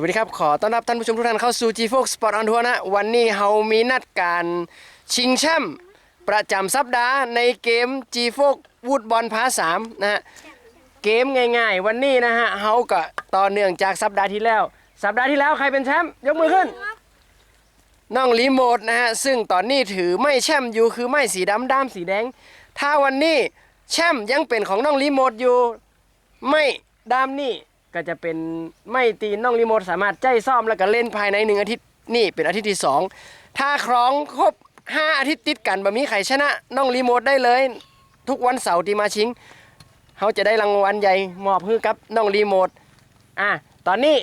วัสดีครับ ขอต้อนรับท่านผู้ชมทุกท่านเข้าสู่ G Fox Sport on Tour นะ วันนี้เฮามีนัดการชิงแชมป์ประจำสัปดาห์ในเกม G Fox วูดบอลพาสามนะฮะ เกมง่ายๆ วันนี้นะฮะเฮาก็ต่อเนื่องจากสัปดาห์ที่แล้ว สัปดาห์ที่แล้วใครเป็นแชมป์ยกมือขึ้น น้องรีโมทนะฮะ ซึ่งตอนนี้ถือไม่แชมป์อยู่คือไม่สีดำด้ามสีแดง ถ้าวันนี้แชมป์ยังเป็นของน้องรีโมทอยู่ ไม่ด้ามนี่ ก็จะเป็นไม่ตีน้องรีโมทสามารถใจซ่อมแล้วก็เล่นภายในหนึ่งอาทิตย์นี่เป็นอาทิตย์ที่สองถ้าครองครบห้าอาทิตย์ติดกันแบบนี้ใครชนะน้องรีโมทได้เลย ทุกวันเสาร์ที่มาชิงเขาจะได้รางวัลใหญ่มอบให้กับน้องรีโมทอะตอนนี้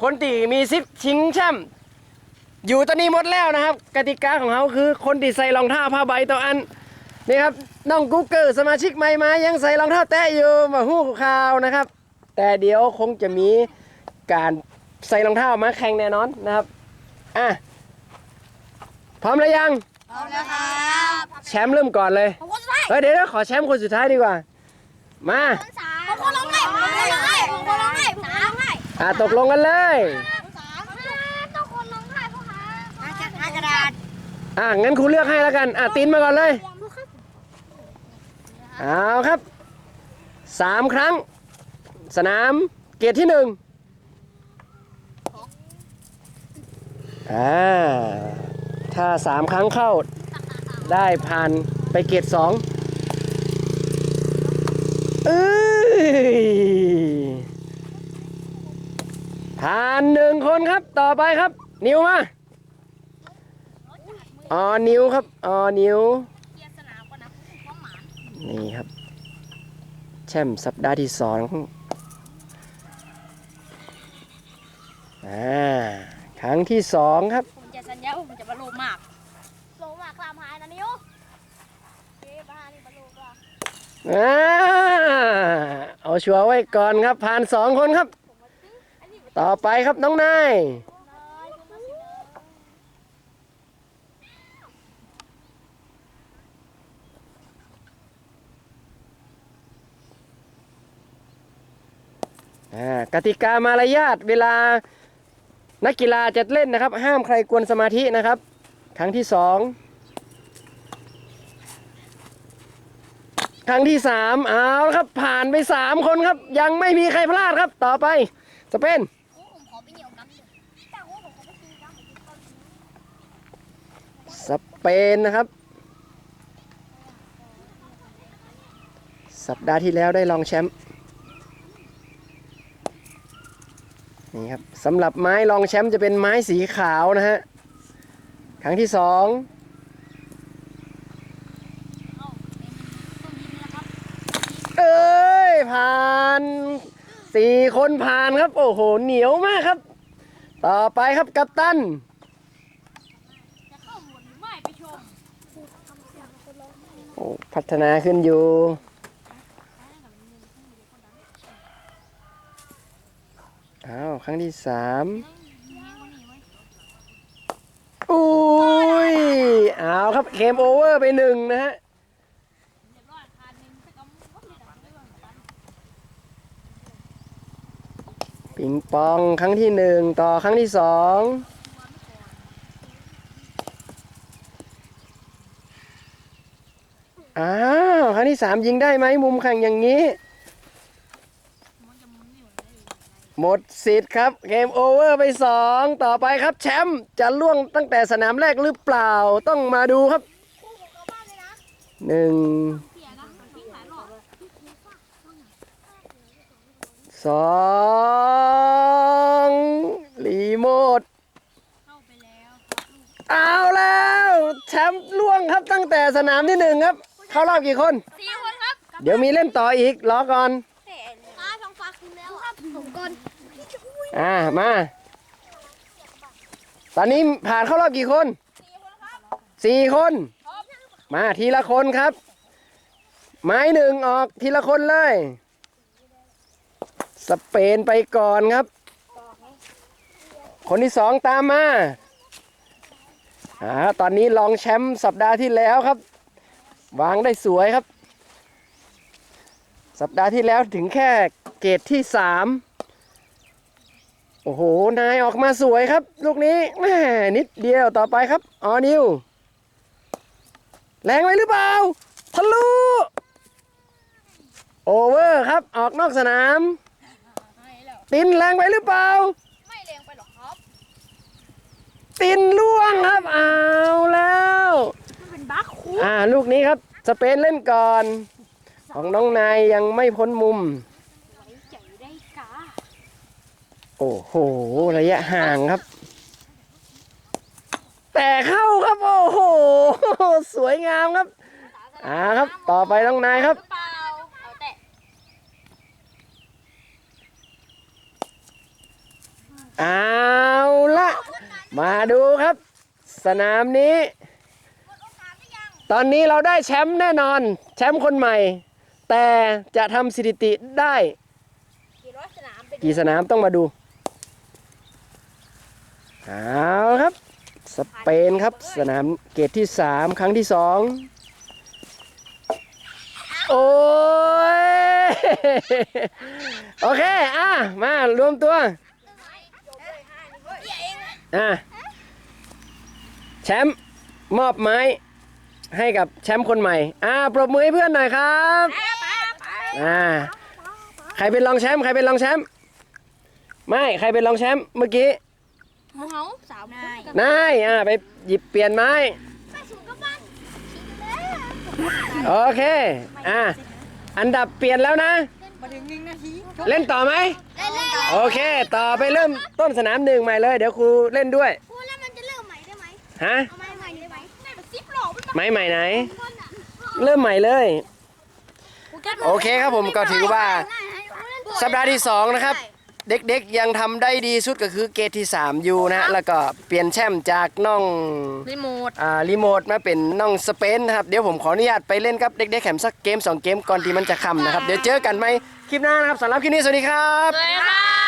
คนที่มีสิทธิ์ชิงแชมป์อยู่ตอนนี้หมดแล้วนะครับ กติกาของเขาคือคนที่ใส่รองเท้าผ้าใบต่ออันนี่ครับน้องกูเกิลสมาชิกใหม่มายังใส่รองเท้าแตะอยู่มาหู้ข่าวนะครับ แต่เดี๋ยวคงจะมีการใส่รองเท้ามาแข่งแน่นอนนะครับอะพร้อมแล้วยังพร้อมแล้วครับแชมป์เริ่มก่อนเลยผมคนสุดท้ายเฮ้ยเดี๋ยวนะขอแชมป์คนสุดท้ายดีกว่า มาผมคนร้องไห้ผมคนร้องไห้ผมคนร้องไห้ผมคนร้องไห้อะตกลงกันเลยสามต้องคนร้องไห้พ่อค้าหากระดาษอะงั้นครูเลือกให้แล้วกันอะตีนมาก่อนเลยเอาครับสามครั้ง สนามเกียรติที่หนึ่งอ่าถ้าสามครั้งเข้าได้ผ่านไปเกียรติสองเอ้ยผ่านหนึ่งคนครับต่อไปครับ นิวมาออนิวครับออนิวนี่ครับ แชมป์สัปดาห์ที่สอง อ่าครั้งที่สองครับ ผมจะสัญญาว่าผมจะบรรลุมากโลมากคลามหายนะนิ้วเก็บบ้านี่บรรลุก็อ่าเอาชัวร์ไว้ก่อนครับ ผ่านสองคนครับ ต่อไปครับน้องนายอ่ากติกามารยาทเวลา นักกีฬาจะเล่นนะครับ ห้ามใครกวนสมาธินะครับ ครั้งที่สองครั้งที่สามเอาละครับ ผ่านไปสามคนครับ ยังไม่มีใครพลาดครับ ต่อไปสเปนโอ้ผมขอไปเปกินน้ำผมกินก้อนสเปนนะครับ สัปดาห์ที่แล้วได้รองแชมป์ นี่ครับสำหรับไม้รองแชมป์จะเป็นไม้สีขาวนะฮะครั้งที่สองเอ้ยผ่านสี่คนผ่านครับ โอ้โหเหนียวมากครับ ต่อไปครับกัปตันโอ้พัฒนาขึ้นอยู่ อ้าว ครั้งที่สามอุ้ยเอาครับเกมโอเวอร์ไปหนึ่งนะฮะปิงปองครั้งที่หนึ่งต่อครั้งที่สองอ้าวครั้งที่สามยิงได้ไหมมุมแข่งอย่างนี้ หมดสิทธิ์ครับ เกมโอเวอร์ไปสองต่อไปครับแชมป์จะล่วงตั้งแต่สนามแรกหรือเปล่าต้องมาดูครับหนึ่งเสียนะวิ่งหลายรอบสองรีโมทเข้าไปแล้วเอาแล้วแชมป์ล่วงครับตั้งแต่สนามที่หนึ่งครับ เข้ารอบกี่คนสี่คนครับเดี๋ยวมีเล่นต่ออีกรอก่อน ฟ้าท้องฟ้าคืนแล้วครับผมก่อน อ่ามา ตอนนี้ผ่านเข้ารอบกี่คนสี่คนมาทีละคนครับ ไม้หนึ่งออกทีละคนเลย สเปนไปก่อนครับ คนที่สองตามมาอ่าตอนนี้ลองแชมป์สัปดาห์ที่แล้วครับ วางได้สวยครับ สัปดาห์ที่แล้วถึงแค่เกรดที่สาม โอ้โห นายออกมาสวยครับ ลูกนี้แหม่นิดเดียวต่อไปครับ ออนิว แรงไว้หรือเปล่า ทะลุ โอเวอร์ครับ ออกนอกสนามให้แล้วตินแรงไปหรือเปล่า ไม่เลี้ยงไปหรอกครับ ตินล่วงครับเอาแล้วมันเป็นบัคคูอ่า ลูกนี้ครับ สเปนเล่นก่อน ของน้องนายยังไม่พ้นมุม ไว้ใจได้กา โอ้โห ระยะห่างครับ แต่เข้าครับ โอ้โห สวยงามครับ อ่าครับ ต่อไปน้องนายครับ เปล่าเอาแต่เอาละ มาดูครับ สนามนี้ ตอนนี้เราได้แชมป์แน่นอน แชมป์คนใหม่ แต่จะทำสถิติได้กี่ร้อยสนามเป็นกี่สนามต้องมาดู เอาครับ สเปนครับ สนามเกตที่ 3 ครั้งที่ 2 โอ้ย โอเค อะ มารวมตัว อะ แชมป์มอบไม้ให้กับแชมป์คนใหม่ อ่า ปรบมือให้เพื่อนหน่อยครับ อ่า ใครเป็นรองแชมป์ ใครเป็นรองแชมป์ ไม่ ใครเป็นรองแชมป์เมื่อกี้ หมูเฮาสาวนายนายอ่าไปหยิบเปลี่ยนไม้ ไปสูงกับบ้านโอเค อ่าอันดับเปลี่ยนแล้วนะ มาถึงหนึ่งนาทีเล่นต่อไหม เล่นเล่นโอเค ต่อไปเริ่มต้นสนามหนึ่งใหม่เลย เดี๋ยวครูเล่นด้วย พูดแล้วมันจะเริ่มใหม่ได้ไหมฮะ เอาใหม่ใหม่ได้ไหมได้แบบซิปหลอกมันไม้ใหม่ไหนเริ่มใหม่เลย โอเคครับผมก็ถือว่า สัปดาห์ที่2นะครับ เด็กๆยังทำได้ดีสุดก็คือเกตที่ 3 อยู่นะฮะ แล้วก็เปลี่ยนแชมป์จากน้องรีโมทอ่ารีโมทมาเป็นน้องสเปนนะครับ เดี๋ยวผมขออนุญาตไปเล่นกับเด็กๆแข่มสักเกม 2 เกมก่อนที่มันจะค่ำนะครับ เดี๋ยวเจอกันไหมคลิปหน้านะครับสำหรับคลิปนี้สวัสดีครับเลยค่ะ